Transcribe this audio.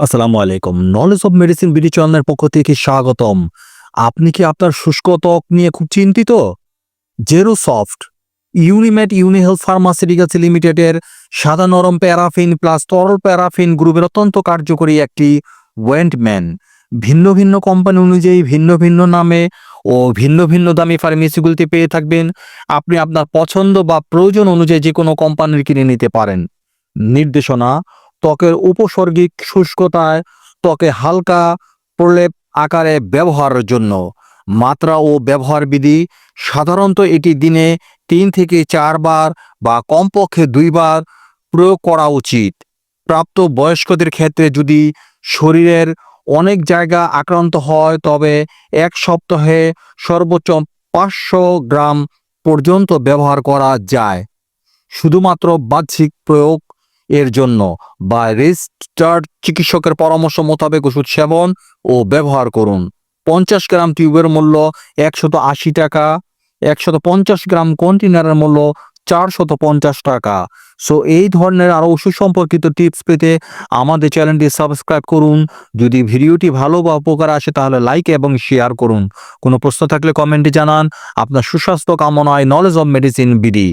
আসসালামু আলাইকুম। Knowledge of medicine BD চ্যানেলের পক্ষ থেকে স্বাগতম। আপনি কি আপনার শুষ্ক ত্বক নিয়ে খুব চিন্তিত? Zero Soft Unimate Unihealth pharmaceuticals লিমিটেডের সাদা নরম প্যারাফিন প্লাস তরল প্যারাফিন গ্রুপের অত্যন্ত কার্যকরী একটি ওয়েন্টম্যান ভিন্ন ভিন্ন কোম্পানি অনুযায়ী ভিন্ন ভিন্ন নামে ও ভিন্ন ভিন্ন দামি ফার্মেসিগুলিতে পেয়ে থাকবেন। আপনি আপনার পছন্দ বা প্রয়োজন অনুযায়ী যে কোনো কোম্পানির কিনে নিতে পারেন। নির্দেশনা, ত্বকের উপসর্গিক শুষ্কতায় ত্বকে হালকা প্রলেপ আকারে ব্যবহারের জন্য। মাত্রা ও ব্যবহার বিধি, সাধারণত এটি দিনে তিন থেকে চারবার বা কমপক্ষে দুইবার প্রয়োগ করা উচিত। প্রাপ্ত বয়স্কদের ক্ষেত্রে যদি শরীরের অনেক জায়গা আক্রান্ত হয়, তবে এক সপ্তাহে সর্বোচ্চ পাঁচশো গ্রাম পর্যন্ত ব্যবহার করা যায়। শুধুমাত্র বাহ্যিক প্রয়োগ এর জন্য বা রেজিস্টার্ড চিকিৎসকের পরামর্শ মোতাবেক ওষুধ সেবন ও ব্যবহার করুন। পঞ্চাশ গ্রাম টিউবের মূল্য একশত আশি টাকা, একশত পঞ্চাশ গ্রাম কন্টেনারের মূল্য চারশত পঞ্চাশ টাকা। সো এই ধরনের আরও ওষুধ সম্পর্কিত টিপস পেতে আমাদের চ্যানেলটি সাবস্ক্রাইব করুন। যদি ভিডিওটি ভালো বা উপকার আসে, তাহলে লাইক এবং শেয়ার করুন। কোনো প্রশ্ন থাকলে কমেন্টে জানান। আপনার সুস্বাস্থ্য কামনায় নলেজ অব মেডিসিন বিডি